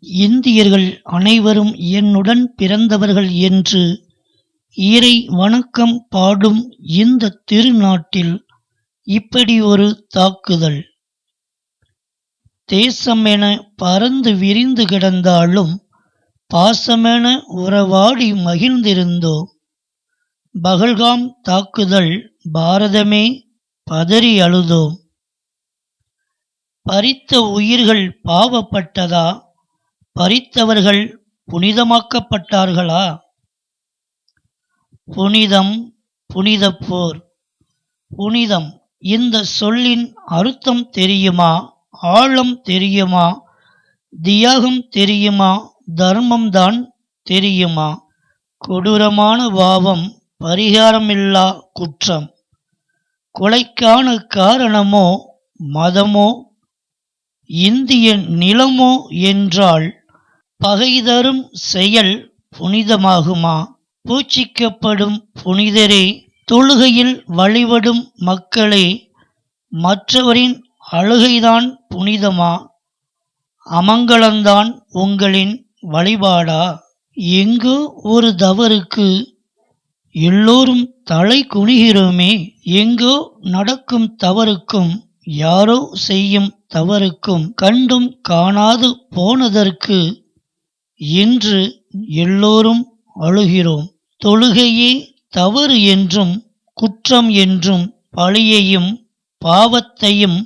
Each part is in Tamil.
இந்தியர்கள் அனைவரும் என்னுடன் பிறந்தவர்கள் என்று இறை வணக்கம் பாடும் இந்த திருநாட்டில் இப்படி ஒரு தாக்குதல். தேசமென பறந்து விரிந்து கிடந்தாலும் பாசமென உறவாடி மகிழ்ந்திருந்தோம் பகல்காம் தாக்குதல் பாரதமே பதறி அழுதோம். பறித்த உயிர்கள் பாவப்பட்டதா? பறித்தவர்கள் புனிதமாக்கப்பட்டார்களா? புனிதம் புனித போர் புனிதம் இந்த சொல்லின் அர்த்தம் தெரியுமா? ஆழம் தெரியுமா? தியாகம் தெரியுமா? தர்மம்தான் தெரியுமா? கொடூரமான பாவம் பரிகாரமில்லா குற்றம். கொலைக்கான காரணமோ மதமோ இந்திய நிலமோ என்றால் பகை தரும் செயல் புனிதமாகுமா? பூச்சிக்கப்படும் புனிதரே தொழுகையில் வழிபடும் மக்களே மற்றவரின் அழுகைதான் புனிதமா? அமங்கலந்தான் உங்களின் வழிபாடா? எங்கோ ஒரு தவறுக்கு எல்லோரும் தலை குனிகிறோமே எங்கோ நடக்கும் தவறுக்கும் யாரோ செய்யும் தவறுக்கும் கண்டும் காணாது போனதற்கு இன்று எல்லோரும் அழுகிறோம். தொழுகையே தவறு என்றும் குற்றம் என்றும் பழியையும் பாவத்தையும்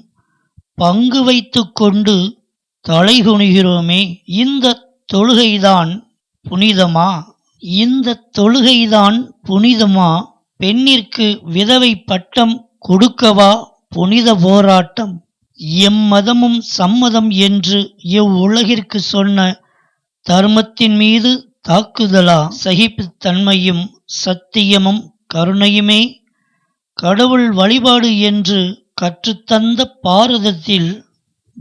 பங்கு வைத்து கொண்டு தலைகுனிகிறோமே. இந்த தொழுகைதான் புனிதமா? இந்த தொழுகைதான் புனிதமா? பெண்ணிற்கு விதவை பட்டம் கொடுக்கவா? புனித போராட்டம். எம்மதமும் சம்மதம் என்று இவ்வுலகிற்கு சொன்ன தர்மத்தின் மீது தாக்குதலா? சகிப்புத்தன்மையும் சத்தியமும் கருணையுமே. கடவுள் வழிபாடு என்று கற்றுத்தந்த பாரதத்தில்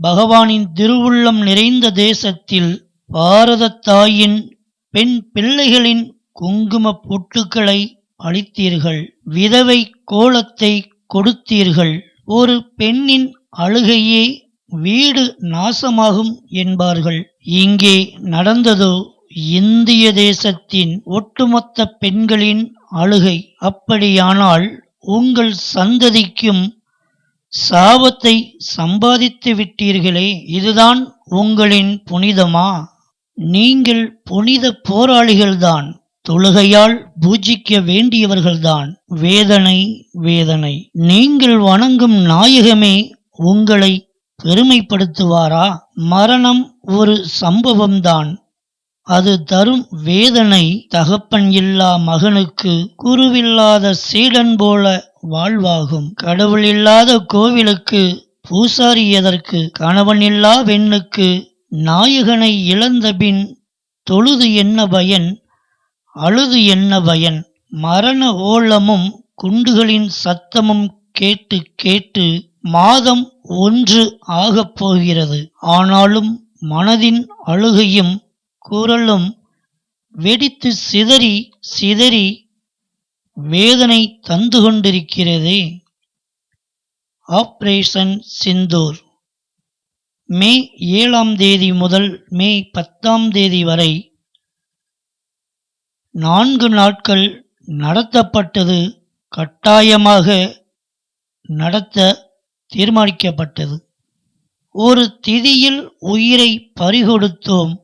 பகவானின் திருவுள்ளம் நிறைந்த தேசத்தில் பாரத தாயின் பெண் பிள்ளைகளின் குங்கும பொட்டுக்களை அளித்தீர்கள் விதவை கோலத்தை கொடுத்தீர்கள். ஒரு பெண்ணின் அழுகையே வீடு நாசமாகும் என்பார்கள். இங்கே நடந்ததோ இந்திய தேசத்தின் ஒட்டுமொத்த பெண்களின் அழுகை. அப்படியானால் உங்கள் சந்ததிக்கும் சாபத்தை சம்பாதித்து விட்டீர்களே இதுதான் உங்களின் புனிதமா? நீங்கள் புனித போராளிகள்தான் தொழுகையால் பூஜிக்க வேண்டியவர்கள்தான். வேதனை வேதனை. நீங்கள் வணங்கும் நாயகமே உங்களை பெருமைப்படுத்துவாரா? மரணம் ஒரு சம்பவம்தான். அது தரும் வேதனை தகப்பன் இல்லா மகனுக்கு குருவில்லாத சீடன் போல வாழ்வாகும். கடவுள் இல்லாத கோவிலுக்கு பூசாரி எதற்கு கணவன் இல்லா பெண்ணுக்கு நாயகனை இழந்தபின் தொழுது என்ன பயன்? அழுது என்ன பயன்? மரண ஓலமும் குண்டுகளின் சத்தமும் கேட்டு கேட்டு மாதம் ஒன்று ஆகப் போகிறது ஆனாலும் மனதின் அழுகையும் குரலும் வெடித்து சிதறி சிதறி வேதனை தந்து கொண்டிருக்கிறதே. ஆப்ரேஷன் சிந்தூர். மே ஏழாம் தேதி முதல் மே பத்தாம் தேதி வரை நான்கு நாட்கள் நடத்தப்பட்டது கட்டாயமாக நடத்த தீர்மானிக்கப்பட்டது. ஒரு திதியில் உயிரை பறிகொடுத்தோம்.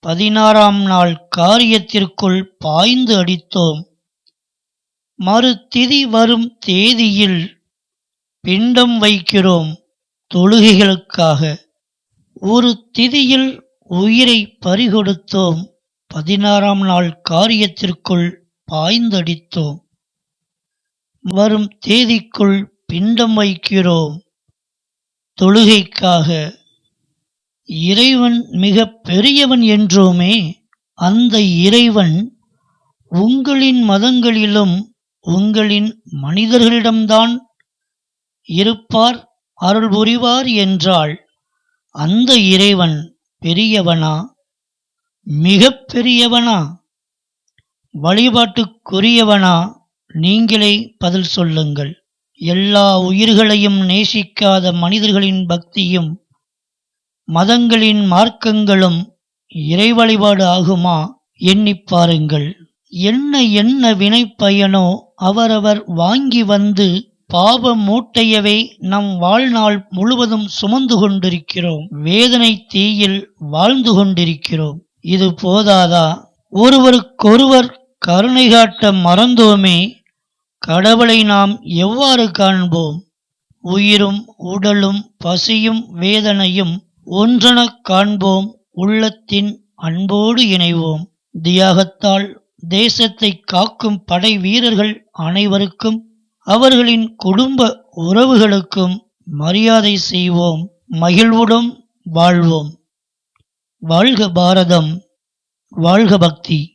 பதினாறாம் நாள் காரியத்திற்குள் பாய்ந்து அடித்தோம். மறு திதி வரும் தேதியில் பிண்டம் வைக்கிறோம் தொழுகைகளுக்காக. ஒரு திதியில் உயிரை பறிகொடுத்தோம். பதினாறாம் நாள் காரியத்திற்குள் பாய்ந்தடித்தோம் வரும் தேதிக்குள் பிண்டம் வைக்கிறோம் தொழுகைக்காக இறைவன் மிக பெரியவன் என்றோமே அந்த இறைவன் உங்களின் மதங்களிலும் உங்களின் மனிதர்களிடம்தான் இருப்பார் அருள் புரிவார் என்றால் அந்த இறைவன் பெரியவனா? மிக பெரியவனா? வழிபாட்டுக்குரியவனா? நீங்களே பதில் சொல்லுங்கள். எல்லா உயிர்களையும் நேசிக்காத மனிதர்களின் பக்தியும் மதங்களின் மார்க்கங்களும் இறை வழிபாடு ஆகுமா? எண்ணிப் பாருங்கள். என்ன என்ன வினை பயனோ அவரவர் வாங்கி வந்து பாப மூட்டையவே நம் வாழ்நாள் முழுவதும் சுமந்து கொண்டிருக்கிறோம். வேதனை தீயில் வாழ்ந்து கொண்டிருக்கிறோம். இது போதாதா? ஒருவருக்கொருவர் கருணை காட்ட மறந்தோமே. கடவுளை நாம் எவ்வாறு காண்போம்? உயிரும் உடலும் பசியும் வேதனையும் ஒன்றெனக் காண்போம். உள்ளத்தின் அன்போடு இணைவோம். தியாகத்தால் தேசத்தை காக்கும் படை வீரர்கள் அனைவருக்கும் அவர்களின் குடும்ப உறவுகளுக்கும் மரியாதை செய்வோம். மகிழ்வுடன் வாழ்வோம். வாழ்க பாரதம். வாழ்க பக்தி.